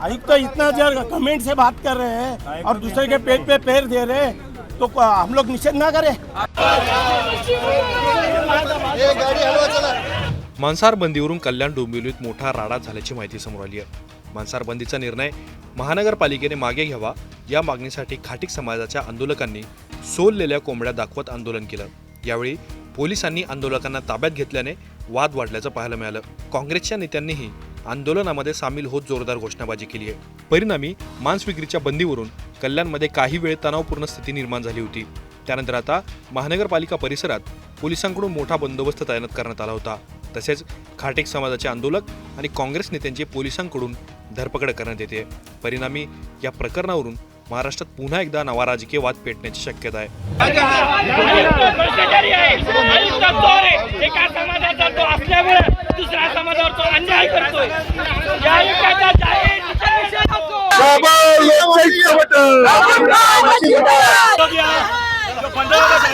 आयुक्त इतना जर कमेंट से बात कर रहे हैं और दूसरे के पेट पे पैर दे रहे हैं तो हम लोग निषेध ना करें। मांसाहार बंदीवरून कल्याण डोंबिवलीत मोठा राडा झाल्याची माहिती समोर आली आहे. मांसाहार बंदीचा निर्णय महानगरपालिकेने मागे घ्यावा या मागणीसाठी खाटीक समाजाच्या आंदोलकांनी सोललेल्या कोंबड्या दाखवत आंदोलन केलं. यावेळी पोलिसांनी आंदोलकांना ताब्यात घेतल्याने वाद वाढल्याचं पाहायला मिळालं. काँग्रेसच्या नेत्यांनीही आंदोलनामध्ये सामील होत जोरदार घोषणाबाजी केली आहे. परिणामी मांस विक्रीच्या बंदीवरून कल्याणमध्ये काही वेळ तणावपूर्ण स्थिती निर्माण झाली होती. त्यानंतर आता महानगरपालिका परिसरात पोलिसांकडून मोठा बंदोबस्त तैनात करण्यात आला होता. तसेच खाटेक समाजाचे आंदोलक आणि काँग्रेस नेत्यांची पोलिसांकडून धरपकड करण्यात येते. परिणामी या प्रकरणावरून महाराष्ट्रात पुन्हा एकदा नवा राजकीय वाद पेटण्याची शक्यता आहे. तो असल्यामुळे दुसऱ्या समाजावर तो अन्याय करतोय. या जाहीर निषेध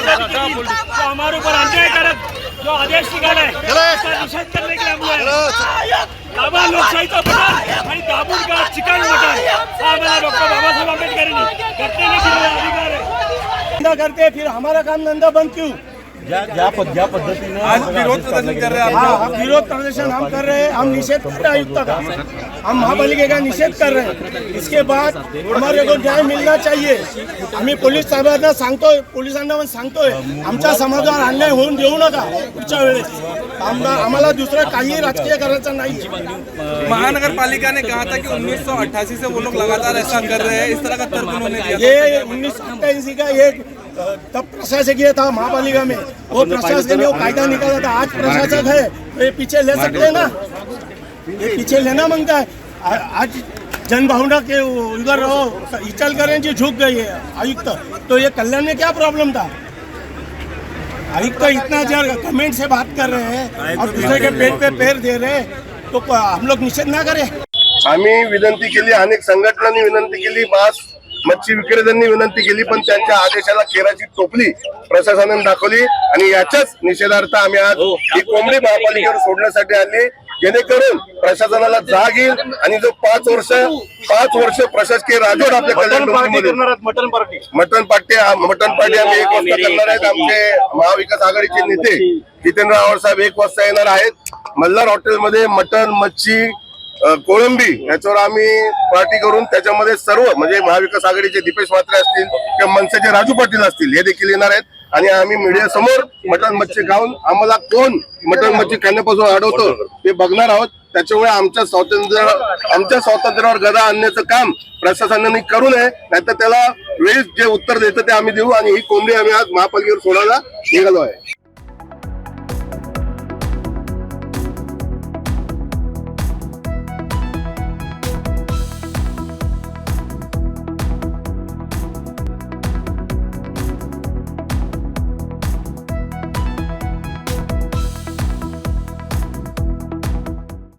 हमारे ऊपर अन्याय करत जो आदेश निकाला है उसका निषेध करने के लिए हम हुए दाबा लोकशाहीचा बटन आणि दाबून का चिकन मटन हा आम्हाला डॉक्टर बाबासाहेब आंबेडकरांनी घटनेने दिलेला अधिकार आहे. करते फिर हमारा काम धंधा बंद क्यों? आज विरोध प्रदर्शन कर रहे हैं हम विरोध प्रदर्शन हम कर रहे हैं। हम निषेध कर रहे हैं आयुक्त का। हम महापालिके का निषेध कर रहे हैं। इसके बाद हमारे को न्याय मिलना चाहिए। आम्ही पोलीस साहेबांना सांगतोय पोलिसांना पण सांगतोय आमच्या समाजावर अन्याय होऊन देऊ नका पुढच्या वेळेस. आम्हाला दुसरं काही राजकीय करायचं नाही. महानगर पालिका ने कहा था कि 1988 से वो लोग लगातार ऐसा कर रहे हैं। इस तरह का तर्क उन्होंने ये उन्नीस सौ अट्ठाईसी का एक अ, तब प्रशासकीय था महापालिका में। वो प्रशासन ने वो कायदा निकाला था। आज प्रशासक है। तो ये पीछे ले सकते हैं ना? ये पीछे लेना मांगता है। आज जनभावना के उधर रहो। इचल करें जी झुक गई है। आयुक्त तो ये कल्याण में क्या प्रॉब्लम था? आयुक्त इतना जर कमेंट से बात कर रहे हैं और दूसरे के पेट पे पैर दे रहे हैं। तो हम लोग निषेध ना करें। आम्ही विनंती केली अनेक संघटनांनी विनंती केली मास मच्छी विक्रेत्यांनी विनंती केली पण त्यांच्या आदेशाला केराची टोपली प्रशासनाने दाखवली आणि याच्याच निषेधार्थ आम्ही आज ही. कोंबडी महापालिकेवर सोडण्यासाठी आली जेणेकरून प्रशासनाला जाग येईल आणि जो पाच वर्ष पाच वर्ष प्रशासकीय राजवट आपल्या Kalyan mutton party. Mutton party mutton party आम्ही एक वाजता करणार आहेत. आमचे महाविकास आघाडीचे नेते जितेंद्र आव्हाड साहेब एक वाजता येणार आहेत. मल्हार हॉटेलमध्ये मटन मच्छी कोळंबी याच्यावर आम्ही पार्टी करून त्याच्यामध्ये सर्व म्हणजे महाविकास आघाडीचे दीपेश म्हात्रे असतील किंवा मनसेचे राजू पाटील असतील हे देखील येणार आहेत. आणि आम्ही मीडिया समोर मटन मच्छी खाऊन आम्हाला कोण मटन मच्छी खाण्यापासून अडवतो ते बघणार आहोत. त्याच्यामुळे आमच्या स्वातंत्र्य आमच्या स्वातंत्र्यावर गदा आणण्याचं काम प्रशासनाने करू नये नाहीतर त्याला वेळीच जे उत्तर देतं ते आम्ही देऊ आणि ही कोंबडी आम्ही आज महापालिकेवर सोडायला निघालो आहे.